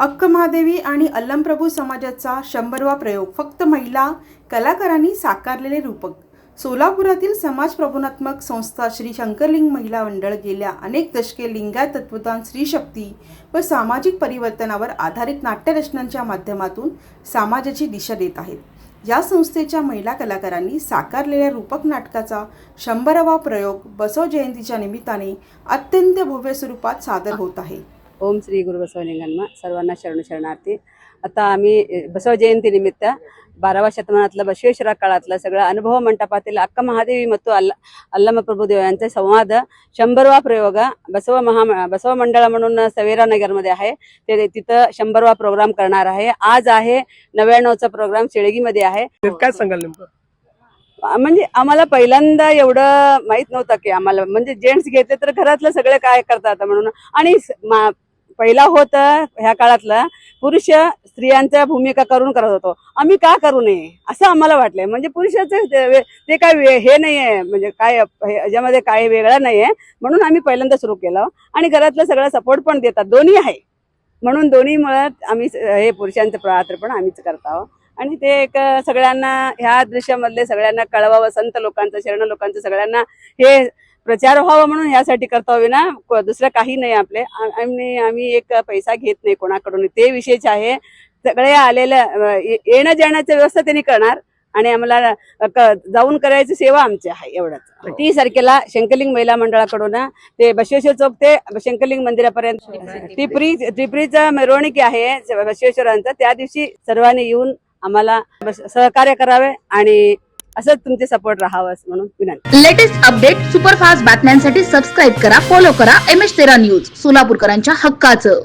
अक्क महादेवी आणि अल्लमप्रभू समाजाचा शंभरवा प्रयोग. फक्त महिला कलाकारांनी साकारलेले रूपक. सोलापुरातील समाज प्रबोधनात्मक संस्था श्री शंकरलिंग महिला मंडळ गेल्या अनेक दशके लिंगायत तत्वज्ञान स्त्रीशक्ती व सामाजिक परिवर्तनावर आधारित नाट्यरचनांच्या माध्यमातून समाजाची दिशा देत आहेत. या संस्थेच्या महिला कलाकारांनी साकारलेल्या रूपक नाटकाचा शंभरावा प्रयोग बसव जयंतीच्या निमित्ताने अत्यंत भव्य स्वरूपात सादर होत आहे. ओम श्री गुरु बसवलिंगांना सर्वांना शरण शरणार्थी आता आम्ही अ, बसव जयंती निमित्त बाराव्या शतमानातलं बसवेश्वरा काळातलं सगळं अनुभव मंडपातील अक्का महादेवी ಮತ್ತು अल्ल अल्लम प्रभुदेव यांचे संवाद शंभरवा प्रयोग बसव महा बसव मंडळ म्हणून सवेरा नगरमध्ये आहे ते तिथं शंभरवा प्रोग्राम करणार आहे आज आहे नव्याण्णवचा प्रोग्राम शेळगीमध्ये आहे काय सांगाल नेमकं म्हणजे आम्हाला पहिल्यांदा एवढं माहित नव्हतं की आम्हाला म्हणजे जेंट्स घेतले तर घरातलं सगळं काय करतात म्हणून आणि स- मा- पहिला होत ह्या काळातला पुरुष स्त्रियांच्या भूमिका करून करत होतो. आम्ही का करू नये? असं आम्हाला वाटलंय. म्हणजे पुरुषाचं ते काय हे हे नाहीये. म्हणजे काय हे- याच्यामध्ये काय वेगळं नाहीये. म्हणून आम्ही पहिल्यांदा सुरू केलं. आणि घरातलं सगळं सपोर्ट पण देतात. दोन्ही आहे. म्हणून दोन्ही मुळात आम्ही हे पुरुषांचं पात्र पण आम्हीच करत आहोत. आणि ते एक सगळ्यांना ह्या दृश्यामधले सगळ्यांना कळवावं संत लोकांचं शरण लोकांचं सगळ्यांना हे प्रचार व्हावा म्हणून यासाठी करतो ना? दुसरं काही नाही आपले. आम्ही आम्ही एक पैसा घेत नाही कोणाकडून. ते विशेष आहे. सगळे आलेल्या येणं जाण्याची व्यवस्था त्यांनी करणार आणि आम्हाला जाऊन करायची सेवा आमची आहे एवढंच. तीस तारखेला शंकरलिंग महिला मंडळाकडून ते बसवेश्वर चौक ते शंकरलिंग मंदिरापर्यंत. टिपरी टिपरीचं मिरवणूक आहे बसवेश्वरांचं. त्या दिवशी सर्वांनी येऊन आम्हाला सहकार्य करावे आणि असंच तुमचे सपोर्ट राहावं म्हणून विनंती. लेटेस्ट अपडेट सुपरफास्ट बातम्यांसाठी सबस्क्राईब करा फॉलो करा एम एच तेरा न्यूज सोलापूरकरांच्या हक्काचं.